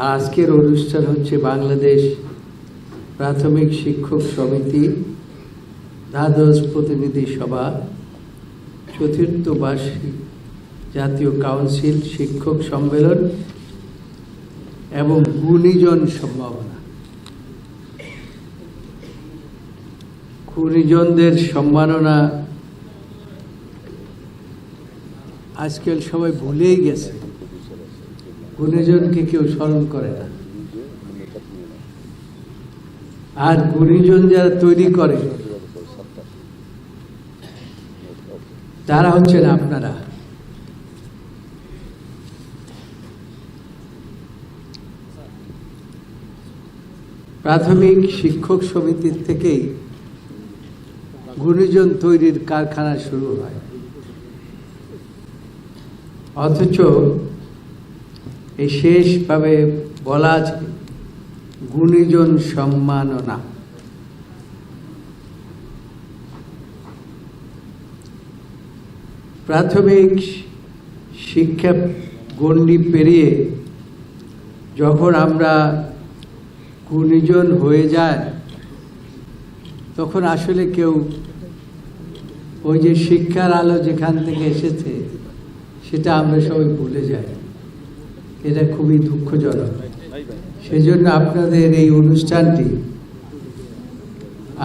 আর আজকের অনুষ্ঠান হচ্ছে বাংলাদেশ প্রাথমিক শিক্ষক সমিতি দ্বাদশ প্রতিনিধি সভা, চতুর্থ বার্ষিক জাতীয় কাউন্সিল শিক্ষক সম্মেলন এবং গুণীজন সম্ভাবনা। গুণীজনদের সম্মাননা আজকাল সবাই ভুলেই গেছে। গুণীজনকে কেউ স্মরণ করে না। আর গুণীজন যারা তৈরি করে, তারা হচ্ছেন আপনারা। প্রাথমিক শিক্ষক সমিতির থেকেই গুণীজন তৈরির কারখানা শুরু হয়। অথচ এই শেষভাবে বলা আছে, গুণীজন সম্মাননা। প্রাথমিক শিক্ষা গণ্ডি পেরিয়ে যখন আমরা গুণীজন হয়ে যায় তখন আসলে কেউ ওই যে শিক্ষার আলো যেখান থেকে এসেছে, সেটা আমরা সবাই ভুলে যাই। এটা খুবই দুঃখজনক। সেজন্য আপনাদের এই অনুষ্ঠানটি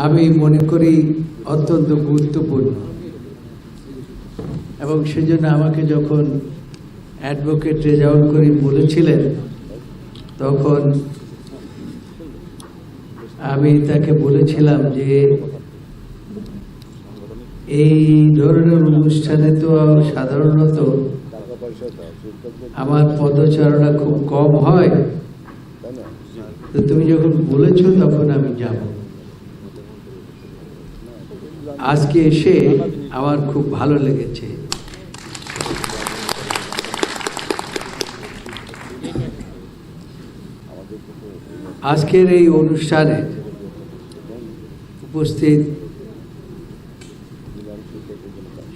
আমি মনে করি অত্যন্ত গুরুত্বপূর্ণ। এবং সেজন্য আমাকে যখন অ্যাডভোকেট রেজাউল করিম বলেছিলেন, তখন আমি তাকে বলেছিলাম যে, এই ধরনের অনুষ্ঠানে তো সাধারণত আমার পদচারণা খুব কম হয়। তো তুমি যখন বলেছ তখন আমি যাব। আজকে এসে আমার খুব ভালো লেগেছে। আজকের এই অনুষ্ঠানে উপস্থিত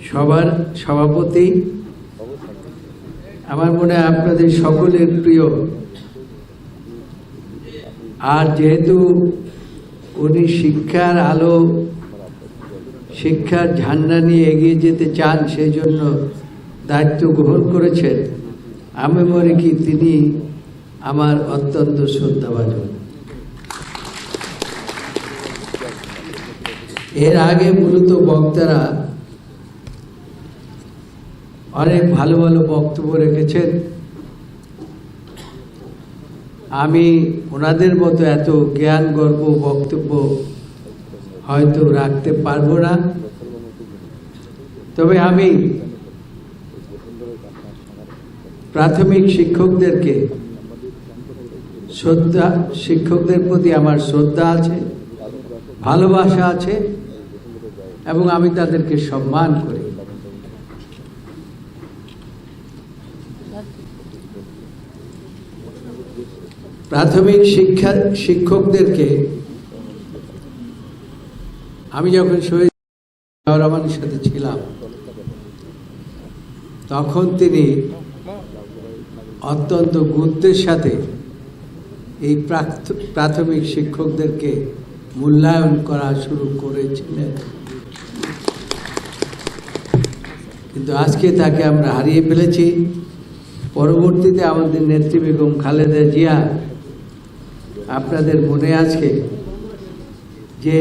সবার সভাপতি আমার মনে হয় আপনাদের সকলের প্রিয়। আর যেহেতু উনি শিক্ষার আলো, শিক্ষার ঝান্ডা নিয়ে এগিয়ে যেতে চান সেই জন্য দায়িত্ব গ্রহণ করেছেন, আমি মনে কি তিনি আমার অত্যন্ত শ্রদ্ধাভাজন। এর আগে মূলত বক্তারা অনেক ভালো ভালো বক্তব্য রেখেছেন। আমি ওনাদের মতো এত জ্ঞান, গর্ব, বক্তব্য হয়তো রাখতে পারব না। তবে আমি প্রাথমিক শিক্ষকদেরকে শ্রদ্ধা, শিক্ষকদের প্রতি আমার শ্রদ্ধা আছে, ভালোবাসা আছে, এবং আমি তাদেরকে সম্মান করি। প্রাথমিক শিক্ষা শিক্ষকদেরকে আমি যখন শহীদ সাথে ছিলাম, তখন তিনি অত্যন্ত গুরুত্বের সাথে এই প্রাথমিক শিক্ষকদেরকে মূল্যায়ন করা শুরু করেছিলেন। কিন্তু আজকে তাকে আমরা হারিয়ে ফেলেছি। পরবর্তীতে আমাদের নেত্রী বেগম খালেদা জিয়া আপনাদের মনে আছে যে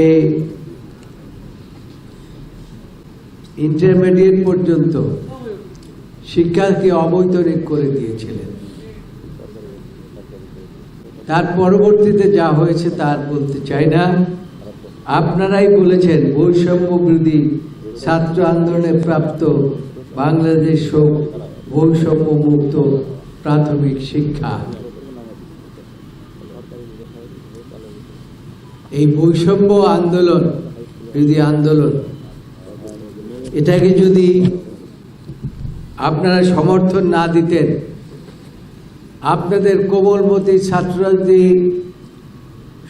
ইন্টারমিডিয়েট পর্যন্ত শিক্ষাকে অবৈতনিক করে দিয়েছিলেন। তার পরবর্তীতে যা হয়েছে তার বলতে চাই না। আপনারাই বলেছেন বৈষম্য বৃদ্ধি ছাত্র আন্দোলনে প্রাপ্ত বাংলাদেশ হোক বৈষম্য মুক্ত প্রাথমিক শিক্ষা। এই বৈষম্য আন্দোলন যদি আন্দোলন, এটাকে যদি আপনারা সমর্থন না দিতেন, আপনাদের কোমলমতি ছাত্ররা যদি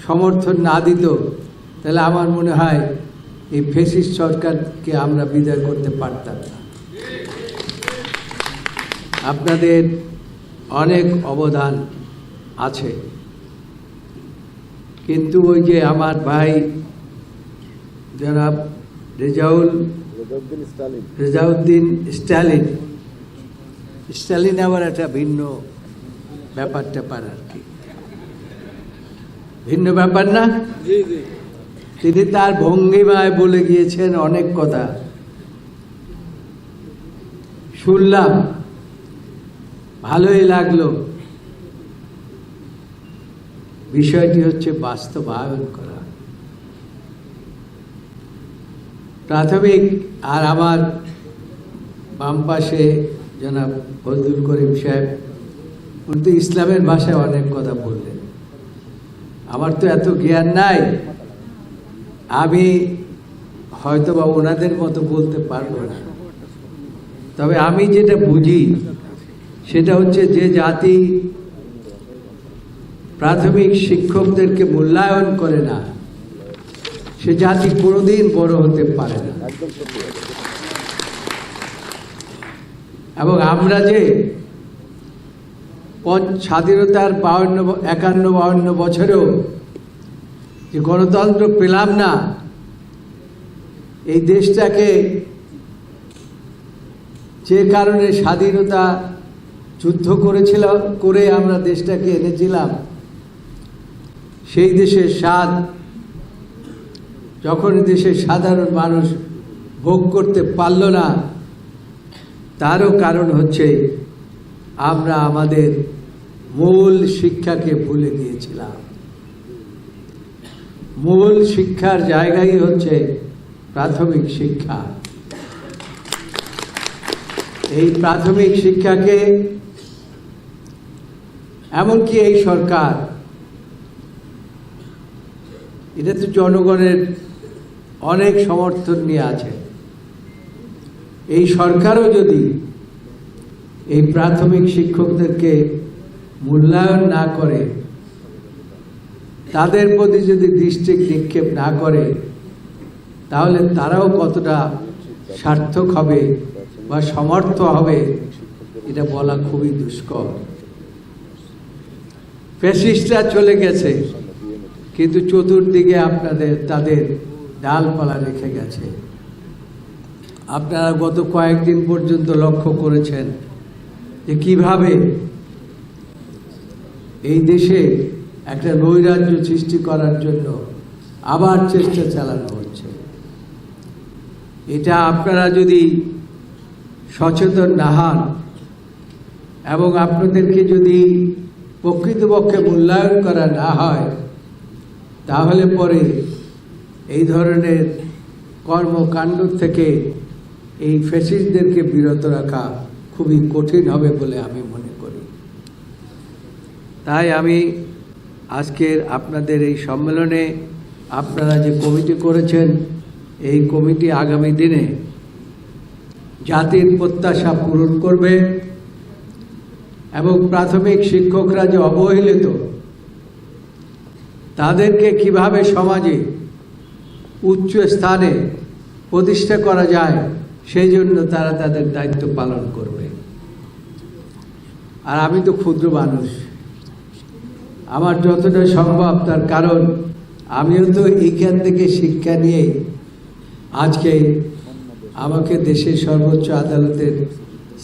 সমর্থন না দিত, তাহলে আমার মনে হয় এই ফেসিস্ট সরকারকে আমরা বিদায় করতে পারতাম না। আপনাদের অনেক অবদান আছে। কিন্তু ওই যে আমার ভাই জনাব রেজাউল রেজাউদ্দিন স্টালিন। স্ট্যালিন আবার একটা ভিন্ন ব্যাপার ট্যাপার আর কি। ভিন্ন ব্যাপার না? তিনি তার ভঙ্গিমায় বলে গিয়েছেন অনেক কথা। শুনলাম ভালোই লাগল। বিষয়টি হচ্ছে বাস্তবায়ন করা। প্রাথমিক আর আমার বাম পাশে জনাব ফজলুল করিম সাহেব, উনি তো ইসলামের ভাষায় অনেক কথা বললেন। আমার তো এত জ্ঞান নাই, আমি হয়তো বা ওনাদের মতো বলতে পারব না। তবে আমি যেটা বুঝি, সেটা হচ্ছে যে জাতি প্রাথমিক শিক্ষকদেরকে মূল্যায়ন করে না। সে জাতি কোনোদিন বড় হতে পারে না। এবং আমরা যে স্বাধীনতার বাউন্ন একান্ন বাউন্ন বছরেও যে গণতন্ত্র পেলাম না, এই দেশটাকে যে কারণে স্বাধীনতা যুদ্ধ করেছিল, করে আমরা দেশটাকে এনেছিলাম সেই দেশের স্বাদ, যখন দেশের সাধারণ মানুষ ভোগ করতে পারল না, তারও কারণ হচ্ছে আমরা আমাদের মূল শিক্ষাকে ভুলে গিয়েছিলাম। মূল শিক্ষার জায়গাই হচ্ছে প্রাথমিক শিক্ষা। এই প্রাথমিক শিক্ষাকে এমনকি এই সরকার এটা তো জনগণের অনেক সমর্থন নিয়ে আছে। এই সরকারও যদি এই প্রাথমিক শিক্ষকদেরকে মূল্যায়ন না করে, তাদের প্রতি যদি দৃষ্টি নিক্ষেপ না করে, তাহলে তারাও কতটা সার্থক হবে বা সমর্থ হবে, এটা বলা খুবই দুষ্কর। ফ্যাসিস্টরা চলে গেছে। কিন্তু চতুর্দিকে আপনাদের, তাদের ডালপালা রেখে গেছে। আপনারা গত কয়েকদিন পর্যন্ত লক্ষ্য করেছেন যে কীভাবে এই দেশে একটা নৈরাজ্য সৃষ্টি করার জন্য আবার চেষ্টা চালানো হচ্ছে। এটা আপনারা যদি সচেতন না হন এবং আপনাদেরকে যদি প্রকৃতপক্ষে মূল্যায়ন করা না হয় তাহলে পরে এই ধরনের কর্মকাণ্ড থেকে এই ফ্যাসিস্টদেরকে বিরত রাখা খুবই কঠিন হবে বলে আমি মনে করি। তাই আমি আজকের আপনাদের এই সম্মেলনে আপনারা যে কমিটি করেছেন, এই কমিটি আগামী দিনে জাতির প্রত্যাশা পূরণ করবে এবং প্রাথমিক শিক্ষকরা যে অবহেলিত তাদেরকে কীভাবে সমাজে উচ্চ স্থানে প্রতিষ্ঠা করা যায়, সেই জন্য তারা তাদের দায়িত্ব পালন করবে। আর আমি তো ক্ষুদ্র মানুষ। আমার যতটা সম্ভব তার কারণ, আমিও তো এইখান থেকে শিক্ষা নিয়ে আজকে আমাকে দেশের সর্বোচ্চ আদালতের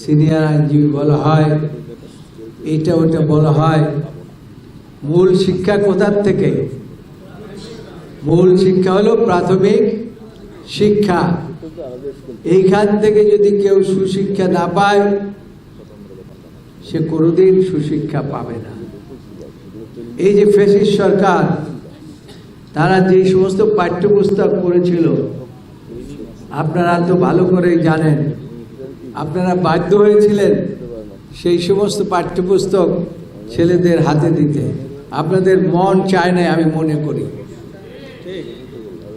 সিনিয়র আইনজীবী বলা হয়, এইটা ওটা বলা হয়। মূল শিক্ষা কোথার থেকে? মূল শিক্ষা হলো প্রাথমিক শিক্ষা। এইখান থেকে যদি কেউ সুশিক্ষা না পায়, সে কোনোদিন সুশিক্ষা পাবে না। এই যে ফেসিস সরকার, তারা যে সমস্ত পাঠ্যপুস্তক করেছিল আপনারা তো ভালো করে জানেন, আপনারা বাধ্য হয়েছিলেন সেই সমস্ত পাঠ্যপুস্তক ছেলেদের হাতে দিতে। আপনাদের মন চায় না আমি মনে করি।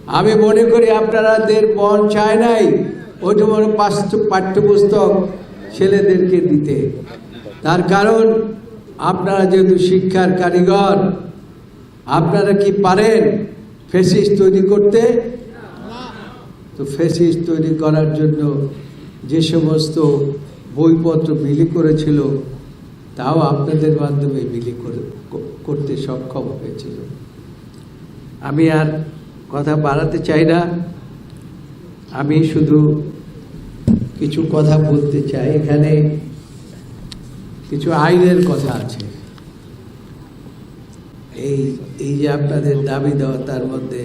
আমি মনে করি আপনারাদের মন চায় নাই মনে পাঠ্য- পাঠ্যপুস্তক ছেলেদেরকে দিতে। তার কারণ, আপনারা যেহেতু শিক্ষার কারিগর, আপনারা কি পারেন ফেসিস তৈরি করতে? তো ফেসিস তৈরি করার জন্য যে সমস্ত বইপত্র বিলি করেছিল তাও আপনাদের মাধ্যমে বিলি করতে সক্ষম হয়েছিল। আমি আর কথা বাড়াতে চাই না। আমি শুধু কিছু কথা বলতে চাই। এখানে কিছু আইনের কথা আছে। এই এই যে আপনাদের দাবি দেওয়া, তার মধ্যে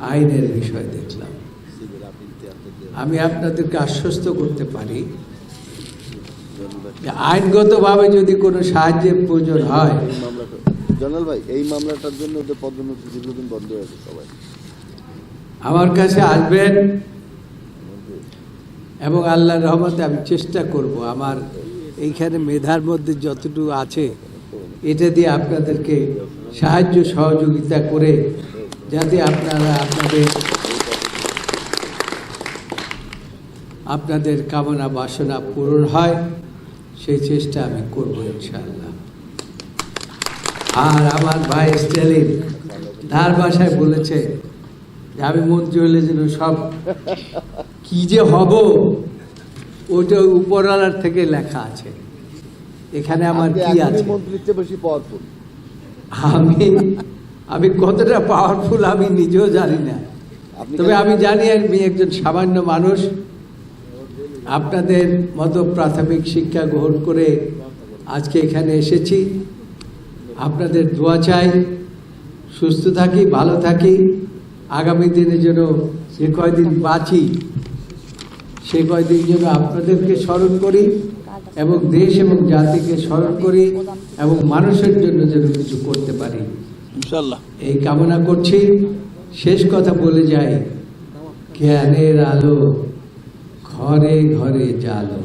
আইনের বিষয় দেখলাম। আমি আপনাদেরকে আশ্বস্ত করতে পারি আইনগতভাবে যদি কোনো সাহায্যের প্রয়োজন হয়। জনাল ভাই এই মামলাটার জন্য ওদের পদোন্নতি দীর্ঘদিন বন্ধ সবাই। আমার কাছে আসবেন এবং আল্লাহর রহমতে আমি চেষ্টা করব আমার এইখানে মেধার মধ্যে যতটুকু আছে এটা দিয়ে আপনাদেরকে সাহায্য সহযোগিতা করে যাতে আপনারা আপনাদের আপনাদের কামনা বাসনা পূরণ হয়। সেই চেষ্টা আমি করব ইনশাআল্লাহ। আর আমার ভাই স্টালিন ধার ভাষায় বলেছে যে আমি মন্ত্রী হলে যেন সব কি যে হব ওটা ওই উপরওয়ালার থেকে লেখা আছে। এখানে আমার কি আছে? আমি আমি কতটা পাওয়ারফুল আমি নিজেও জানি না। তবে আমি জানি আমি একজন সামান্য মানুষ আপনাদের মতো প্রাথমিক শিক্ষা গ্রহণ করে আজকে এখানে এসেছি। আপনাদের দোয়া চাই সুস্থ থাকি ভালো থাকি। আগামী দিনে যেন যে কয়দিন বাঁচি সে কয়দিন যেন আপনাদেরকে স্মরণ করি এবং দেশ এবং জাতিকে স্মরণ করি এবং মানুষের জন্য যেন কিছু করতে পারি। ইনশাল্লাহ এই কামনা করছি। শেষ কথা বলে যাই। জ্ঞানের আলো। ঘরে ঘরে জালো